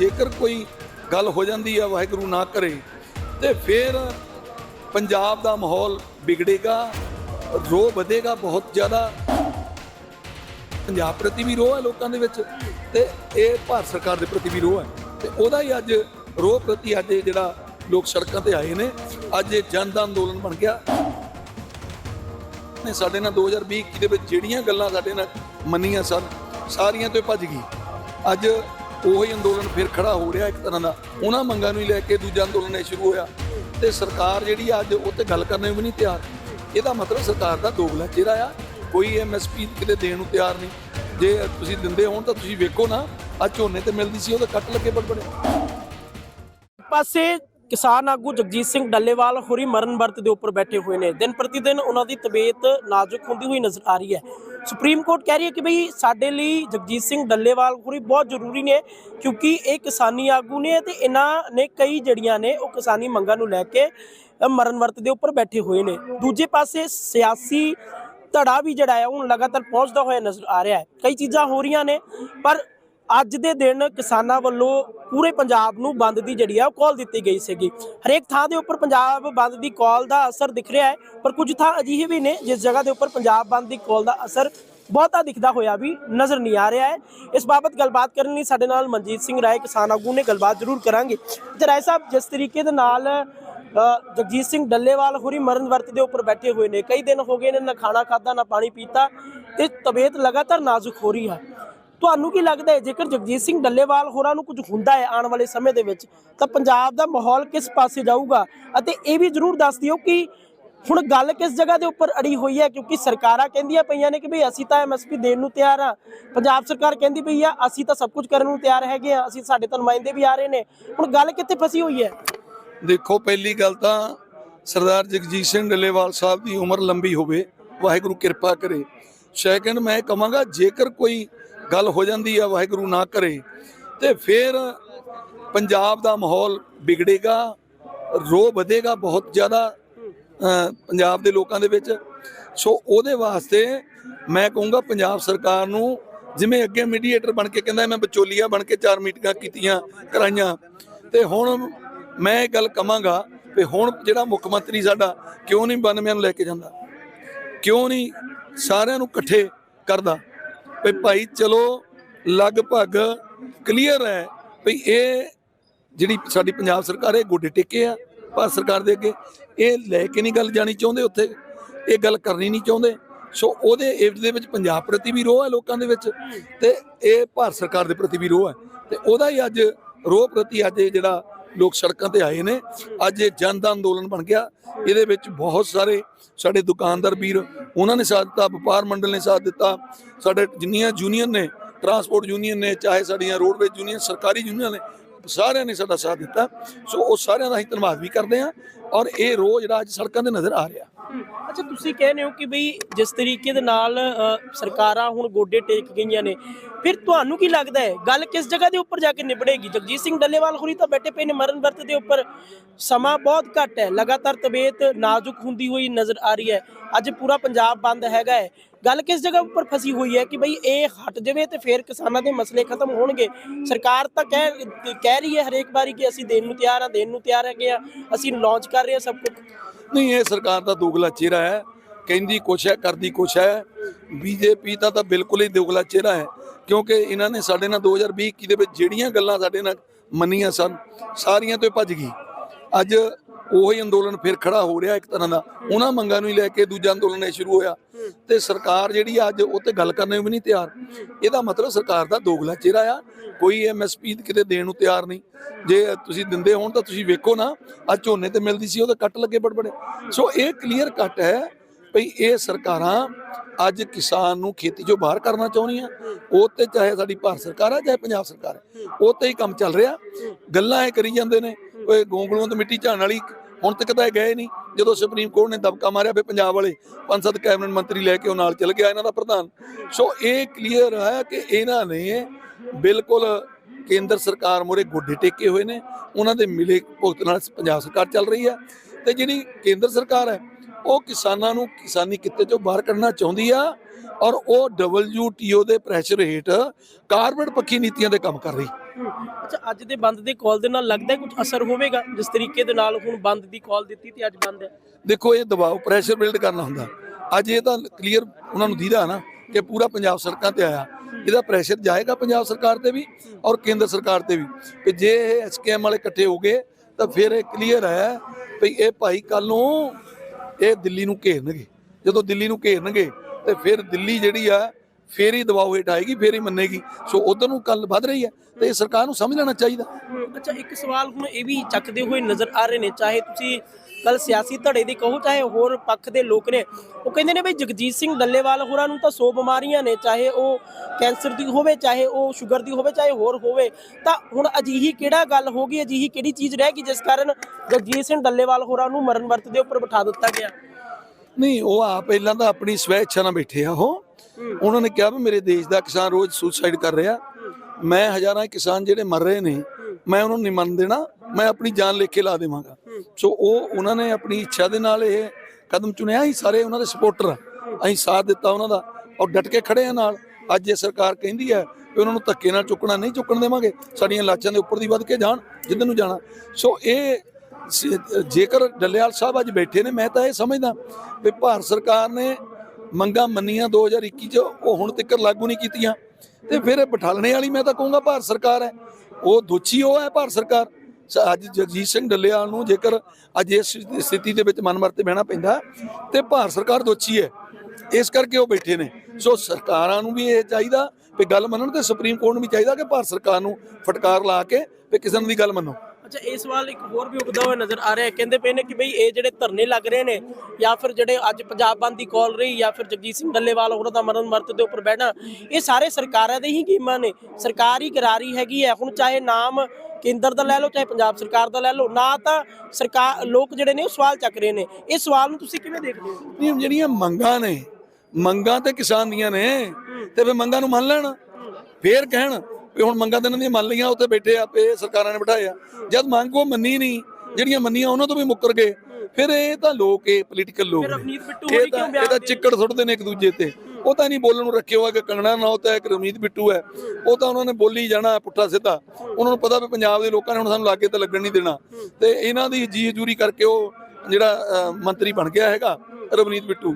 ਜੇਕਰ ਕੋਈ ਗੱਲ ਹੋ ਜਾਂਦੀ ਆ, ਵਾਹਿਗੁਰੂ ਨਾ ਕਰੇ, ਤੇ ਫਿਰ ਪੰਜਾਬ ਦਾ ਮਾਹੌਲ ਵਿਗੜੇਗਾ, ਰੋਹ ਵਧੇਗਾ ਬਹੁਤ ਜ਼ਿਆਦਾ। ਪੰਜਾਬ ਪ੍ਰਤੀ ਵੀ ਰੋਹ ਹੈ ਲੋਕਾਂ ਦੇ ਵਿੱਚ, ਤੇ ਇਹ ਭਾਰਤ ਸਰਕਾਰ ਦੇ ਪ੍ਰਤੀ ਵੀ ਰੋਹ ਹੈ। ਤੇ ਉਹਦਾ ਹੀ ਅੱਜ ਰੋਹ ਪ੍ਰਤੀ ਅੱਜ ਜਿਹੜਾ ਲੋਕ ਸੜਕਾਂ ਤੇ ਆਏ ਨੇ, ਅੱਜ ਇਹ ਜਨ ਦਾ ਅੰਦੋਲਨ ਬਣ ਗਿਆ। ਨੇ ਸਾਡੇ ਨਾਲ 2020 21 ਦੇ ਵਿੱਚ ਜਿਹੜੀਆਂ ਗੱਲਾਂ ਸਾਡੇ ਨਾਲ ਮੰਨੀਆਂ ਸਨ, ਸਾਰੀਆਂ ਤੋਂ ਭੱਜ ਗਈ। ਅੱਜ ਉਹੀ ਅੰਦੋਲਨ ਫਿਰ ਖੜਾ ਹੋ ਰਿਹਾ ਇੱਕ ਤਰ੍ਹਾਂ ਦਾ। ਉਹਨਾਂ ਮੰਗਾਂ ਨੂੰ ਹੀ ਲੈ ਕੇ ਦੂਜਾ ਅੰਦੋਲਨ ਇਹ ਸ਼ੁਰੂ ਹੋਇਆ। ਤੇ ਸਰਕਾਰ ਜਿਹੜੀ ਆ, ਅੱਜ ਉਹ ਤੇ ਗੱਲ ਕਰਨ ਨੂੰ ਵੀ ਨਹੀਂ ਤਿਆਰ। ਇਹਦਾ ਮਤਲਬ ਸਰਕਾਰ ਦਾ ਦੋਗਲਾ ਚਿਹਰਾ ਆ। ਕੋਈ ਐਮਐਸਪੀ ਕਿਤੇ ਦੇਣ ਨੂੰ ਤਿਆਰ ਨਹੀਂ। ਜੇ ਤੁਸੀਂ ਦਿੰਦੇ ਹੋਣ ਤਾਂ ਤੁਸੀਂ ਵੇਖੋ ਨਾ। ਆ ਝੋਨੇ ਤੇ ਮਿਲਦੀ ਸੀ, ਉਹਦੇ ਕੱਟ ਲੱਗੇ ਬੜਬੜੇ। ਪਾਸੇ ਕਿਸਾਨ ਆਗੂ ਜਗਜੀਤ ਸਿੰਘ ਡੱਲੇਵਾਲ ਹੋਰੀ ਮਰਨ ਵਰਤ ਦੇ ਉੱਪਰ ਬੈਠੇ ਹੋਏ ਨੇ। ਦਿਨ ਪ੍ਰਤੀ ਦਿਨ ਉਹਨਾਂ ਦੀ ਤਬੀਅਤ ਨਾਜ਼ੁਕ ਹੁੰਦੀ ਹੋਈ ਨਜ਼ਰ ਆ ਰਹੀ ਹੈ। ਸੁਪਰੀਮ ਕੋਰਟ ਕਹਿ ਰਹੀ ਹੈ ਕਿ ਭਈ ਸਾਡੇ ਲਈ ਜਗਜੀਤ ਸਿੰਘ ਡੱਲੇਵਾਲ ਹੋਰੀ ਬਹੁਤ ਜ਼ਰੂਰੀ ਨੇ ਕਿਉਂਕਿ ਇਹ ਕਿਸਾਨੀ ਆਗੂ ਨੇ ਤੇ ਇਹਨਾਂ ਨੇ ਕਈ ਜੜੀਆਂ ਨੇ ਉਹ ਕਿਸਾਨੀ ਮੰਗਾਂ ਨੂੰ ਲੈ ਕੇ ਮਰਨ ਵਰਤ ਦੇ ਉੱਪਰ ਬੈਠੇ ਹੋਏ ਨੇ। ਦੂਜੇ ਪਾਸੇ ਸਿਆਸੀ ਧੜਾ ਵੀ ਜਿਹੜਾ ਹੈ ਉਹ ਲਗਾਤਾਰ ਪਹੁੰਚਦਾ ਹੋਇਆ ਨਜ਼ਰ ਆ ਰਿਹਾ ਹੈ। ਕਈ ਚੀਜ਼ਾਂ ਹੋ ਰਹੀਆਂ ਨੇ ਪਰ ਅੱਜ ਦੇ ਦਿਨ ਕਿਸਾਨਾਂ ਵੱਲੋਂ ਪੂਰੇ ਪੰਜਾਬ ਨੂੰ ਬੰਦ ਦੀ ਜਿਹੜੀ ਆ ਉਹ ਕਾਲ ਦਿੱਤੀ ਗਈ ਸੀਗੀ। ਹਰੇਕ ਥਾਂ ਦੇ ਉੱਪਰ ਪੰਜਾਬ ਬੰਦ ਦੀ ਕਾਲ ਦਾ ਅਸਰ ਦਿਖ ਰਿਹਾ ਹੈ, ਪਰ ਕੁਝ ਥਾਂ ਅਜਿਹੇ ਵੀ ਨੇ ਜਿਸ ਜਗ੍ਹਾ ਦੇ ਉੱਪਰ ਪੰਜਾਬ ਬੰਦ ਦੀ ਕਾਲ ਦਾ ਅਸਰ ਬਹੁਤਾ ਦਿਖਦਾ ਹੋਇਆ ਵੀ ਨਜ਼ਰ ਨਹੀਂ ਆ ਰਿਹਾ ਹੈ। ਇਸ ਬਾਬਤ ਗੱਲਬਾਤ ਕਰਨ ਲਈ ਸਾਡੇ ਨਾਲ ਮਨਜੀਤ ਸਿੰਘ ਰਾਏ ਕਿਸਾਨ ਆਗੂ ਨੇ ਗੱਲਬਾਤ ਜ਼ਰੂਰ ਕਰਾਂਗੇ। ਤੇ ਰਾਏ ਸਾਹਿਬ, ਜਿਸ ਤਰੀਕੇ ਦੇ ਨਾਲ ਜਗਜੀਤ ਸਿੰਘ ਡੱਲੇਵਾਲ ਹੋਰੀ ਮਰਨ ਵਰਤ ਦੇ ਉੱਪਰ ਬੈਠੇ ਹੋਏ ਨੇ, ਕਈ ਦਿਨ ਹੋ ਗਏ ਨੇ, ਨਾ ਖਾਣਾ ਖਾਦਾ ਨਾ ਪਾਣੀ ਪੀਤਾ, ਤੇ ਤਬੀਅਤ ਲਗਾਤਾਰ ਨਾਜ਼ੁਕ ਹੋ ਰਹੀ ਹੈ ਤੁਹਾਨੂੰ ਕੀ ਲੱਗਦਾ ਹੈ? ਜੇਕਰ ਜਗਜੀਤ ਸਿੰਘ ਡੱਲੇਵਾਲ ਹੋਰਾਂ ਨੂੰ ਕੁਝ ਹੁੰਦਾ ਹੈ ਆਉਣ ਵਾਲੇ ਸਮੇਂ ਦੇ ਵਿੱਚ, ਤਾਂ ਪੰਜਾਬ ਦਾ ਮਾਹੌਲ ਕਿਸ ਪਾਸੇ ਜਾਊਗਾ? ਅਤੇ ਇਹ ਵੀ ਜ਼ਰੂਰ ਦੱਸ ਦਿਓ ਕਿ ਹੁਣ ਗੱਲ ਕਿਸ ਜਗ੍ਹਾ ਦੇ ਉੱਪਰ ਅੜੀ ਹੋਈ ਹੈ? ਕਿਉਂਕਿ ਸਰਕਾਰਾਂ ਕਹਿੰਦੀਆਂ ਪਈਆਂ ਨੇ ਕਿ ਭਈ ਅਸੀਂ ਤਾਂ ਐਮਐਸਪੀ ਦੇਣ ਨੂੰ ਤਿਆਰ ਆ ਪੰਜਾਬ ਸਰਕਾਰ ਕਹਿੰਦੀ ਪਈ ਆ, ਅਸੀਂ ਤਾਂ ਸਭ ਕੁਝ ਕਰਨ ਨੂੰ ਤਿਆਰ ਹੈਗੇ ਆ ਅਸੀਂ ਸਾਡੇ ਤਾਂ ਨੁਮਾਇੰਦੇ ਵੀ ਆ ਰਹੇ ਨੇ। ਹੁਣ ਗੱਲ ਕਿੱਥੇ ਫਸੀ ਹੋਈ ਹੈ? ਦੇਖੋ, ਪਹਿਲੀ ਗੱਲ ਤਾਂ ਸਰਦਾਰ ਜਗਜੀਤ ਸਿੰਘ ਡੱਲੇਵਾਲ ਸਾਹਿਬ ਦੀ ਉਮਰ ਲੰਬੀ ਹੋਵੇ, ਵਾਹਿਗੁਰੂ ਕਿਰਪਾ ਕਰੇ। ਸੈਕੰਡ ਮੈਂ ਕਹਾਂਗਾ, ਜੇਕਰ ਕੋਈ ਗੱਲ ਹੋ ਜਾਂਦੀ ਆ ਵਾਹਿਗੁਰੂ ਨਾ ਕਰੇ ਤੇ ਫਿਰ ਪੰਜਾਬ ਦਾ ਮਾਹੌਲ ਵਿਗੜੇਗਾ, ਰੋਹ ਵਧੇਗਾ ਬਹੁਤ ਜ਼ਿਆਦਾ ਪੰਜਾਬ ਦੇ ਲੋਕਾਂ ਦੇ ਵਿੱਚ। ਸੋ ਉਹਦੇ ਵਾਸਤੇ ਮੈਂ ਕਹੂੰਗਾ ਪੰਜਾਬ ਸਰਕਾਰ ਨੂੰ ਜਿਵੇਂ ਅੱਗੇ ਮੀਡੀਏਟਰ ਬਣ ਕੇ ਕਹਿੰਦਾ, ਮੈਂ ਵਿਚੋਲੀਆ ਬਣ ਕੇ ਚਾਰ ਮੀਟਿੰਗਾਂ ਕੀਤੀਆਂ, ਕਰਾਈਆਂ। ਤੇ ਹੁਣ ਮੈਂ ਇਹ ਗੱਲ ਕਵਾਂਗਾ ਵੀ ਹੁਣ ਜਿਹੜਾ ਮੁੱਖ ਮੰਤਰੀ ਸਾਡਾ ਕਿਉਂ ਨਹੀਂ 92 ਨੂੰ ਲੈ ਕੇ ਜਾਂਦਾ? ਕਿਉਂ ਨਹੀਂ ਸਾਰਿਆਂ ਨੂੰ ਇਕੱਠੇ ਕਰਦਾ? ਵੀ ਭਾਈ ਚਲੋ ਲਗਭਗ ਕਲੀਅਰ ਹੈ ਵੀ ਇਹ ਜਿਹੜੀ ਸਾਡੀ ਪੰਜਾਬ ਸਰਕਾਰ ਇਹ ਗੋਡੇ ਟੇਕੇ ਆ, ਭਾਰਤ ਸਰਕਾਰ ਦੇ ਅੱਗੇ। ਇਹ ਲੈ ਕੇ ਨਹੀਂ ਗੱਲ ਜਾਣੀ ਚਾਹੁੰਦੇ ਉੱਥੇ, ਇਹ ਗੱਲ ਕਰਨੀ ਨਹੀਂ ਚਾਹੁੰਦੇ। ਸੋ ਉਹਦੇ ਇਵਜ ਦੇ ਵਿੱਚ ਪੰਜਾਬ ਪ੍ਰਤੀ ਵੀ ਰੋਹ ਹੈ ਲੋਕਾਂ ਦੇ ਵਿੱਚ ਤੇ ਇਹ ਭਾਰਤ ਸਰਕਾਰ ਦੇ ਪ੍ਰਤੀ ਵੀ ਰੋਹ ਹੈ। ਤੇ ਉਹਦਾ ਹੀ ਅੱਜ ਰੋਹ ਪ੍ਰਤੀ ਅੱਜ ਇਹ ਜਿਹੜਾ ਲੋਕ ਸੜਕਾਂ ਤੇ ਆਏ ਨੇ। ਅੱਜ ਇਹ ਜਨ ਦਾ ਅੰਦੋਲਨ ਬਣ ਗਿਆ। ਇਹਦੇ ਵਿੱਚ ਬਹੁਤ ਸਾਰੇ ਸਾਡੇ ਦੁਕਾਨਦਾਰ ਵੀਰ, ਉਹਨਾਂ ਨੇ ਸਾਥ ਦਿੱਤਾ, ਵਪਾਰ ਮੰਡਲ ਨੇ ਸਾਥ ਦਿੱਤਾ। ਸਾਡੇ ਜਿੰਨੀਆਂ ਯੂਨੀਅਨ ਨੇ ਟਰਾਂਸਪੋਰਟ ਯੂਨੀਅਨ ਨੇ, ਚਾਹੇ ਸਾਡੀਆਂ ਰੋਡਵੇਜ ਯੂਨੀਅਨ ਸਰਕਾਰੀ ਯੂਨੀਅਨ ਨੇ ਸਾਰਿਆਂ ਨੇ ਸਾਡਾ ਸਾਥ ਦਿੱਤਾ। ਸੋ ਉਹ ਸਾਰਿਆਂ ਦਾ ਅਸੀਂ ਧੰਨਵਾਦ ਵੀ ਕਰਦੇ ਹਾਂ ਔਰ ਇਹ ਰੋਹ ਜਿਹੜਾ ਅੱਜ ਸੜਕਾਂ ਤੇ ਨਜ਼ਰ ਆ ਰਿਹਾ। ਅੱਛਾ, ਤੁਸੀਂ ਕਹਿੰਦੇ ਹੋ ਕਿ ਬਈ ਜਿਸ ਤਰੀਕੇ ਦੇ ਨਾਲ ਸਰਕਾਰਾਂ ਹੁਣ ਗੋਡੇ ਟੇਕ ਗਈਆਂ ਨੇ। ਫਿਰ ਤੁਹਾਨੂੰ ਕੀ ਲੱਗਦਾ ਹੈ? ਗੱਲ ਕਿਸ ਜਗ੍ਹਾ ਦੇ ਉੱਪਰ ਜਾ ਕੇ ਨਿਬੜੇਗੀ? ਜਗਜੀਤ ਸਿੰਘ ਡੱਲੇਵਾਲ ਹੋਰੀ ਤਾਂ ਬੈਠੇ ਪਏ ਨੇ ਮਰਨ ਵਰਤ ਦੇ ਉੱਪਰ। ਸਮਾਂ ਬਹੁਤ ਘੱਟ ਹੈ। ਲਗਾਤਾਰ ਤਬੀਅਤ ਨਾਜ਼ੁਕ ਹੁੰਦੀ ਹੋਈ ਨਜ਼ਰ ਆ ਰਹੀ ਹੈ। ਅੱਜ ਪੂਰਾ ਪੰਜਾਬ ਬੰਦ ਹੈਗਾ ਹੈ। ਗੱਲ ਕਿਸ ਜਗ੍ਹਾ ਉੱਪਰ ਫਸੀ ਹੋਈ ਹੈ ਕਿ ਬਈ ਇਹ ਹਟ ਜਾਵੇ ਤੇ ਫਿਰ ਕਿਸਾਨਾਂ ਦੇ ਮਸਲੇ ਖਤਮ ਹੋਣਗੇ? ਸਰਕਾਰ ਤਾਂ ਕਹਿ ਕਹਿ ਰਹੀ ਹੈ ਹਰੇਕ ਵਾਰੀ ਕਿ ਅਸੀਂ ਦੇਣ ਨੂੰ ਤਿਆਰ ਹਾਂ, ਦੇਣ ਨੂੰ ਤਿਆਰ ਹੈਗੇ ਆ ਅਸੀਂ ਲਾਂਚ ਕਰ ਰਹੇ ਹਾਂ ਸਭ ਕੁਝ ਨਹੀਂ, ਇਹ ਸਰਕਾਰ ਦਾ ਦੋਗਲਾ ਚਿਹਰਾ ਹੈ। ਕਹਿੰਦੀ ਕੁਛ ਹੈ, ਕਰਦੀ ਕੁਛ ਹੈ। ਬੀਜੇਪੀ ਦਾ ਤਾਂ ਬਿਲਕੁਲ ਹੀ ਦੋਗਲਾ ਚਿਹਰਾ ਹੈ, ਕਿਉਂਕਿ ਇਹਨਾਂ ਨੇ ਸਾਡੇ ਨਾਲ 2020 21 ਦੇ ਵਿੱਚ ਜਿਹੜੀਆਂ ਗੱਲਾਂ ਸਾਡੇ ਨਾਲ ਮੰਨੀਆਂ ਸਨ, ਸਾਰੀਆਂ ਤੋਂ ਭੱਜ ਗਈ। ਅੱਜ ਉਹੀ ਅੰਦੋਲਨ ਫਿਰ ਖੜਾ ਹੋ ਰਿਹਾ ਇੱਕ ਤਰ੍ਹਾਂ ਦਾ। ਉਹਨਾਂ ਮੰਗਾਂ ਨੂੰ ਹੀ ਲੈ ਕੇ ਦੂਜਾ ਅੰਦੋਲਨ ਇਹ ਸ਼ੁਰੂ ਹੋਇਆ। ਤੇ ਸਰਕਾਰ ਜਿਹੜੀ ਆ ਅੱਜ ਉਹ ਤੇ ਗੱਲ ਕਰਨ ਨੂੰ ਵੀ ਨਹੀਂ ਤਿਆਰ। ਇਹਦਾ ਮਤਲਬ ਸਰਕਾਰ ਦਾ ਦੋਗਲਾ ਚਿਹਰਾ ਆ। ਕੋਈ ਐਮਐਸਪੀ ਕਿਤੇ ਦੇਣ ਨੂੰ ਤਿਆਰ ਨਹੀਂ। ਜੇ ਤੁਸੀਂ ਦਿੰਦੇ ਹੋਣ ਤਾਂ ਤੁਸੀਂ ਵੇਖੋ ਨਾ ਆ ਝੋਨੇ ਤੇ ਮਿਲਦੀ ਸੀ, ਉਹਦੇ ਕੱਟ ਲੱਗੇ ਬੜਬੜੇ। ਸੋ ਇਹ ਕਲੀਅਰ ਕੱਟ ਹੈ ਭਈ ਇਹ ਸਰਕਾਰਾਂ ਅੱਜ ਕਿਸਾਨ ਨੂੰ ਖੇਤੀ ਚੋਂ ਬਾਹਰ ਕਰਨਾ ਚਾਹੁੰਦੀਆਂ। ਉਹ ਤੇ ਚਾਹੇ ਸਾਡੀ ਭਾਰਤ ਸਰਕਾਰ ਹੈ ਚਾਹੇ ਪੰਜਾਬ ਸਰਕਾਰ ਹੈ ਉਹ ਤੇ ਹੀ ਕੰਮ ਚੱਲ ਰਿਹਾ। ਗੱਲਾਂ ਇਹ ਕਰੀ ਜਾਂਦੇ ਨੇ। ਓਏ ਗੋਂਗਲੋਂ ਤੇ ਮਿੱਟੀ ਝਾਣ ਵਾਲੀ ਹੁਣ ਤੱਕ ਤਾਂ ਇਹ ਗਏ ਨਹੀਂ। ਜਦੋਂ ਸੁਪਰੀਮ ਕੋਰਟ ਨੇ ਦਬਕਾ ਮਾਰਿਆ ਵੀ ਪੰਜਾਬ ਵਾਲੇ ਪੰਜ ਸੱਤ ਕੈਬਨਿਟ ਮੰਤਰੀ ਲੈ ਕੇ ਉਹ ਨਾਲ ਚਲ ਗਿਆ ਇਹਨਾਂ ਦਾ ਪ੍ਰਧਾਨ। ਸੋ ਇਹ ਕਲੀਅਰ ਹੈ ਕਿ ਇਹਨਾਂ ਨੇ ਬਿਲਕੁਲ ਕੇਂਦਰ ਸਰਕਾਰ ਮੋਰੇ ਗੋਡੇ ਟੇਕੇ ਹੋਏ ਨੇ। ਉਹਨਾਂ ਦੇ ਮਿਲੇ ਭੁਗਤ ਨਾਲ ਪੰਜਾਬ ਸਰਕਾਰ ਚੱਲ ਰਹੀ ਹੈ। ਤੇ ਜਿਹੜੀ ਕੇਂਦਰ ਸਰਕਾਰ ਹੈ, ਉਹ ਕਿਸਾਨਾਂ ਨੂੰ ਕਿਸਾਨੀ ਕਿੱਤੇ ਚੋਂ ਬਾਹਰ ਕੱਢਣਾ ਚਾਹੁੰਦੀ ਆ ਔਰ ਉਹ WTO ਦੇ ਪ੍ਰੈਸ਼ਰ ਹੇਠ ਕਾਰਬਨ ਪੱਖੀ ਨੀਤੀਆਂ ਦੇ ਕੰਮ ਕਰ ਰਹੀ। ਅੱਛਾ, ਅੱਜ ਦੇ ਬੰਦ ਦੇ ਕਾਲ ਦੇ ਨਾਲ ਲੱਗਦਾ ਕੁਝ ਅਸਰ ਹੋਵੇਗਾ? ਜਿਸ ਤਰੀਕੇ ਦੇ ਨਾਲ ਹੁਣ ਬੰਦ ਦੀ ਕਾਲ ਦਿੱਤੀ ਤੇ ਅੱਜ ਬੰਦ ਹੈ। ਦੇਖੋ, ਇਹ ਦਬਾਅ ਪ੍ਰੈਸ਼ਰ ਬਿਲਡ ਕਰਨਾ ਹੁੰਦਾ। ਅੱਜ ਇਹ ਤਾਂ ਕਲੀਅਰ ਉਹਨਾਂ ਨੂੰ ਦੀਦਾ ਨਾ ਕਿ ਪੂਰਾ ਪੰਜਾਬ ਸੜਕਾਂ ਤੇ ਆਇਆ। ਇਹਦਾ ਪ੍ਰੈਸ਼ਰ ਜਾਏਗਾ ਪੰਜਾਬ ਸਰਕਾਰ ਤੇ ਵੀ ਔਰ ਕੇਂਦਰ ਸਰਕਾਰ ਤੇ ਵੀ। ਕਿ ਜੇ ਇਹ ਐਸਕੇਐਮ ਵਾਲੇ ਇਕੱਠੇ ਹੋ ਗਏ, ਤਾਂ ਫਿਰ ਇਹ ਕਲੀਅਰ ਹੈ ਵੀ ਇਹ ਭਾਈ ਕੱਲ ਨੂੰ ਇਹ ਦਿੱਲੀ ਨੂੰ ਘੇਰਨਗੇ। ਜਦੋਂ ਦਿੱਲੀ ਨੂੰ ਘੇਰਨਗੇ, ਤੇ ਫਿਰ ਦਿੱਲੀ ਜਿਹੜੀ ਆ ਫੇਰ ਹੀ ਦਬਾਅ ਹੇਠ ਆਏਗੀ ਫੇਰ ਹੀ ਮੰਨੇਗੀ। ਸੋ ਉਧਰ ਨੂੰ ਕੱਲ ਵੱਧ ਰਹੀ ਹੈ ਤੇ ਇਹ ਸਰਕਾਰ ਨੂੰ ਸਮਝ ਲੈਣਾ ਚਾਹੀਦਾ। ਅੱਛਾ ਇੱਕ ਸਵਾਲ ਹੁਣ ਇਹ ਵੀ ਚੱਕਦੇ ਹੋਏ ਨਜ਼ਰ ਆ ਰਹੇ ਨੇ ਚਾਹੇ ਤੁਸੀਂ ਕੱਲ ਸਿਆਸੀ ਧੜੇ ਦੀ ਕਹੋ ਚਾਹੇ ਹੋਰ ਪੱਖ ਦੇ ਲੋਕ ਨੇ ਉਹ ਕਹਿੰਦੇ ਨੇ ਬਈ ਜਗਜੀਤ ਸਿੰਘ ਡੱਲੇਵਾਲ ਹੋਰਾਂ ਨੂੰ ਤਾਂ 100 ਬਿਮਾਰੀਆਂ ਨੇ ਚਾਹੇ ਉਹ ਕੈਂਸਰ ਦੀ ਹੋਵੇ ਚਾਹੇ ਉਹ ਸ਼ੂਗਰ ਦੀ ਹੋਵੇ ਚਾਹੇ ਹੋਰ ਹੋਵੇ। ਤਾਂ ਹੁਣ ਅਜਿਹੀ ਕਿਹੜਾ ਗੱਲ ਹੋ ਗਈ ਅਜਿਹੀ ਕਿਹੜੀ ਚੀਜ਼ ਰਹਿ ਗਈ ਜਿਸ ਕਾਰਨ ਜਗਜੀਤ ਸਿੰਘ ਡੱਲੇਵਾਲ ਹੋਰਾਂ ਨੂੰ ਮਰਨ ਵਰਤ ਦੇ ਉੱਪਰ ਬਿਠਾ ਦਿੱਤਾ ਗਿਆ? ਨਹੀਂ ਉਹ ਆ ਪਹਿਲਾਂ ਤਾਂ ਆਪਣੀ ਸਵੈ ਇੱਛਾ ਨਾਲ ਬੈਠੇ ਆ ਉਹ ਉਹਨਾਂ ਨੇ ਕਿਹਾ ਵੀ ਮੇਰੇ ਦੇਸ਼ ਦਾ ਕਿਸਾਨ ਰੋਜ਼ ਸੁਸਾਈਡ ਕਰ ਰਿਹਾ। ਮੈਂ ਹਜ਼ਾਰਾਂ ਕਿਸਾਨ ਜਿਹੜੇ ਮਰ ਰਹੇ ਨੇ, ਮੈਂ ਉਹਨਾਂ ਨੂੰ ਨਹੀਂ ਮੰਨ ਦੇਣਾ, ਮੈਂ ਆਪਣੀ ਜਾਨ ਲੈ ਲਾ ਦੇਵਾਂਗਾ। ਸੋ ਉਹ, ਉਹਨਾਂ ਨੇ ਆਪਣੀ ਇੱਛਾ ਦੇ ਨਾਲ ਇਹ ਕਦਮ ਚੁਣਿਆ ਹੀ ਸਾਰੇ ਉਹਨਾਂ ਦੇ ਸਪੋਰਟਰ ਆ। ਅਸੀਂ ਸਾਥ ਦਿੱਤਾ ਉਹਨਾਂ ਦਾ ਔਰ ਡਟ ਕੇ ਖੜੇ ਆ ਨਾਲ। ਅੱਜ ਇਹ ਸਰਕਾਰ ਕਹਿੰਦੀ ਹੈ ਕਿ ਉਹਨਾਂ ਨੂੰ ਧੱਕੇ ਨਾਲ ਚੁੱਕਣਾ ਨਹੀਂ ਚੁੱਕਣ ਦੇਵਾਂਗੇ, ਸਾਡੀਆਂ ਲਾਚਾਂ ਦੇ ਉੱਪਰ ਦੀ ਵੱਧ ਕੇ ਜਾਣ ਜਿੱਦਨ ਨੂੰ ਜਾਣਾ। ਸੋ ਇਹ ਜੇਕਰ ਡੱਲੇਵਾਲ ਸਾਹਿਬ ਅੱਜ ਬੈਠੇ ਨੇ, ਮੈਂ ਤਾਂ ਇਹ ਸਮਝਦਾ ਵੀ ਭਾਰਤ ਸਰਕਾਰ ਨੇ ਮੰਗਾਂ ਮੰਨੀਆਂ 2021 ਚ, ਉਹ ਹੁਣ ਤੱਕ ਲਾਗੂ ਨਹੀਂ ਕੀਤੀਆਂ। ਤੇ ਫਿਰ ਇਹ ਬਿਠਾਲਣੇ ਵਾਲੀ ਮੈਂ ਤਾਂ ਕਹੂੰਗਾ ਭਾਰਤ ਸਰਕਾਰ ਹੈ। ਉਹ ਦੋਸ਼ੀ ਉਹ ਹੈ ਭਾਰਤ ਸਰਕਾਰ। ਅੱਜ ਜਗਜੀਤ ਸਿੰਘ ਡੱਲੇਵਾਲ ਨੂੰ ਜੇਕਰ ਅੱਜ ਇਸ ਸਥਿਤੀ ਦੇ ਵਿੱਚ ਮਨਮਰ ਤੇ ਬਹਿਣਾ ਪੈਂਦਾ, ਤੇ ਭਾਰਤ ਸਰਕਾਰ ਦੋਸ਼ੀ ਹੈ। ਇਸ ਕਰਕੇ ਉਹ ਬੈਠੇ ਨੇ। ਸੋ ਸਰਕਾਰਾਂ ਨੂੰ ਵੀ ਇਹ ਚਾਹੀਦਾ ਕਿ ਗੱਲ ਮੰਨਣ ਤੇ ਸੁਪਰੀਮ ਕੋਰਟ ਨੂੰ ਵੀ ਚਾਹੀਦਾ ਕਿ ਭਾਰਤ ਸਰਕਾਰ ਨੂੰ ਫਟਕਾਰ ਲਾ ਕੇ ਵੀ ਕਿਸੇ ਦੀ ਗੱਲ ਮੰਨੋ। ਅੱਛਾ ਇਹ ਸਵਾਲ ਇੱਕ ਹੋਰ ਵੀ ਉੱਠਦਾ ਹੋਇਆ ਨਜ਼ਰ ਆ ਰਿਹਾ ਹੈ। ਕਹਿੰਦੇ ਪਏ ਨੇ ਕਿ ਬਈ ਇਹ ਜਿਹੜੇ ਧਰਨੇ ਲੱਗ ਰਹੇ ਨੇ ਜਾਂ ਫਿਰ ਜਿਹੜੇ ਅੱਜ ਪੰਜਾਬ ਬੰਦ ਦੀ ਕਾਲ ਰਹੀ ਜਾਂ ਫਿਰ ਜਗਜੀਤ ਸਿੰਘ ਡੱਲੇਵਾਲ ਹੋਰਾਂ ਦਾ ਮਰਨ ਮਰਤ ਦੇ ਉੱਪਰ ਬਹਿਣਾ, ਇਹ ਸਾਰੇ ਸਰਕਾਰਾਂ ਦੇ ਹੀ ਗੇਮਾਂ ਨੇ। ਸਰਕਾਰ ਹੀ ਕਰਾ ਹੈਗੀ ਹੈ। ਹੁਣ ਚਾਹੇ ਨਾਮ ਕੇਂਦਰ ਦਾ ਲੈ ਲਓ, ਚਾਹੇ ਪੰਜਾਬ ਸਰਕਾਰ ਦਾ ਲੈ ਲਓ, ਨਾ ਤਾਂ ਸਰਕਾਰ ਲੋਕ ਜਿਹੜੇ ਨੇ ਉਹ ਸਵਾਲ ਚੱਕ ਰਹੇ ਨੇ। ਇਹ ਸਵਾਲ ਨੂੰ ਤੁਸੀਂ ਕਿਵੇਂ ਦੇਖਦੇ ਹੋ? ਨਹੀਂ, ਜਿਹੜੀਆਂ ਮੰਗਾਂ ਨੇ, ਮੰਗਾਂ ਤੇ ਕਿਸਾਨ ਦੀਆਂ ਨੇ, ਤੇ ਫਿਰ ਮੰਗਾਂ ਨੂੰ ਮੰਨ ਲੈਣ, ਫੇਰ ਕਹਿਣ ਵੀ ਹੁਣ ਮੰਗਾਂ ਤਾਂ ਇਹਨਾਂ ਦੀਆਂ ਮੰਨ ਲਈਆਂ ਉੱਥੇ ਬੈਠੇ ਆ ਪੇ ਸਰਕਾਰਾਂ ਨੇ ਬਿਠਾਇਆ ਜਦ ਮੰਗ ਉਹ ਮੰਨੀ ਨਹੀਂ ਜਿਹੜੀਆਂ ਮੰਨੀਆਂ ਉਹਨਾਂ ਤੋਂ ਵੀ ਮੁੱਕਰ ਗਏ। ਫਿਰ ਇਹ ਤਾਂ ਲੋਕ ਇਹ ਪੋਲੀਟੀਕਲ ਲੋਕ ਇਹ ਤਾਂ ਇਹਦਾ ਚਿੱਕੜ ਸੁੱਟਦੇ ਨੇ ਇੱਕ ਦੂਜੇ ਤੇ। ਉਹ ਤਾਂ ਨਹੀਂ ਬੋਲਣ ਨੂੰ ਰੱਖਿਆ ਹੋਇਆ ਕਿ ਕੰਗਣਾ ਨਾ ਤਾਂ ਇੱਕ ਰਮਨੀਤ ਬਿੱਟੂ ਹੈ। ਉਹ ਤਾਂ ਉਹਨਾਂ ਨੇ ਬੋਲੀ ਜਾਣਾ ਪੁੱਠਾ ਸਿੱਧਾ। ਉਹਨਾਂ ਨੂੰ ਪਤਾ ਵੀ ਪੰਜਾਬ ਦੇ ਲੋਕਾਂ ਨੇ ਹੁਣ ਸਾਨੂੰ ਲਾਗੇ ਤਾਂ ਲੱਗਣ ਨਹੀਂ ਦੇਣਾ। ਤੇ ਇਹਨਾਂ ਦੀ ਜੀ ਹਜੂਰੀ ਕਰਕੇ ਉਹ ਜਿਹੜਾ ਮੰਤਰੀ ਬਣ ਗਿਆ ਹੈਗਾ ਰਵਨੀਤ ਬਿੱਟੂ।